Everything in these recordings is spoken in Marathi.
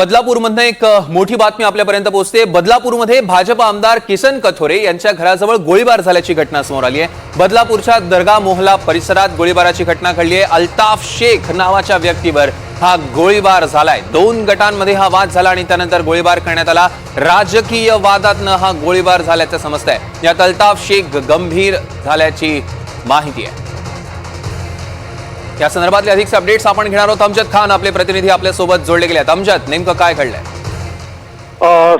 बदलापूरमधनं एक मोठी बातमी आपल्यापर्यंत पोहोचते. बदलापूरमध्ये भाजप आमदार किसन कथोरे यांच्या घराजवळ गोळीबार झाल्याची घटना समोर आली आहे. बदलापूरच्या दर्गा मोहला परिसरात गोळीबाराची घटना घडली आहे. अल्ताफ शेख नावाच्या व्यक्तीवर हा गोळीबार झालाय. दोन गटांमध्ये हा वाद झाला आणि त्यानंतर गोळीबार करण्यात आला. राजकीय वादातनं हा गोळीबार झाल्याचं समजतंय. यात अल्ताफ शेख गंभीर झाल्याची माहिती आहे. या संदर्भातले अधिक अपडेट्स आपण घेणार आहोत. अमजद खान आपले प्रतिनिधी आपल्यासोबत जोडले गेले आहेत. अमजद नेमकं काय घडलंय?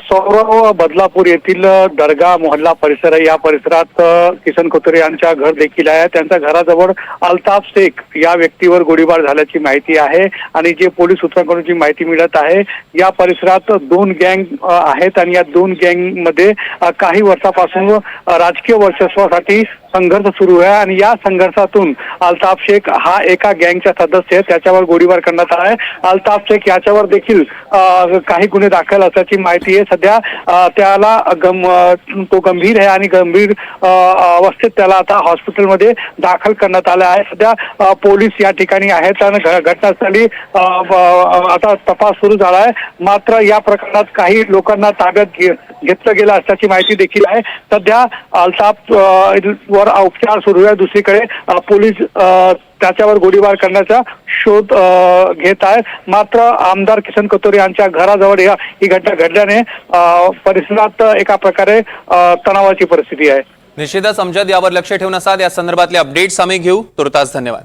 सौरव बदलापूर येथील दर्गा मोहल्ला परिसर आहे. या परिसरात किसन खोतरे यांच्या घर देखील आहे. त्यांच्या घराजवळ अल्ताफ शेख या व्यक्तीवर गोळीबार झाल्याची माहिती आहे आणि जे पोलीस सूत्रांकडून जी माहिती मिळत आहे या परिसरात दोन गँग आहेत आणि या दोन गँगमध्ये काही वर्षापासून राजकीय वर्चस्वासाठी संघर्ष सुरू आहे आणि या संघर्षातून अल्ताफ शेख हा एका गँगचा सदस्य आहे त्याच्यावर गोळीबार करण्यात आला आहे. अल्ताफ शेख याच्यावर देखील काही गुन्हे दाखल असल्याची माहिती आहे. सध्या त्याला गम तो गंभीर आहे आणि गंभीर अवस्थेत त्याला आता हॉस्पिटलमध्ये दाखल करण्यात आलं आहे. सध्या पोलीस या ठिकाणी आहेत आणि घटनास्थळी आता तपास सुरू झाला आहे. मात्र या प्रकरणात काही लोकांना ताब्यात घे- घेतलं गेलं असल्याची माहिती देखील आहे. सध्या अल्ताफ अ, उपचार सुरू आहे. दुसरीकडे पोलीस त्याच्यावर गोळीबार करण्याचा शोध घेत आहेत. मात्र आमदार किसन कतोरे यांच्या घराजवळ या- ही घटना घडल्याने परिसरात एका प्रकारे तणावाची परिस्थिती आहे. निश्चितच आमच्यात यावर लक्ष ठेवून असाल. या संदर्भातले अपडेट्स आम्ही घेऊ. तुर्तास धन्यवाद.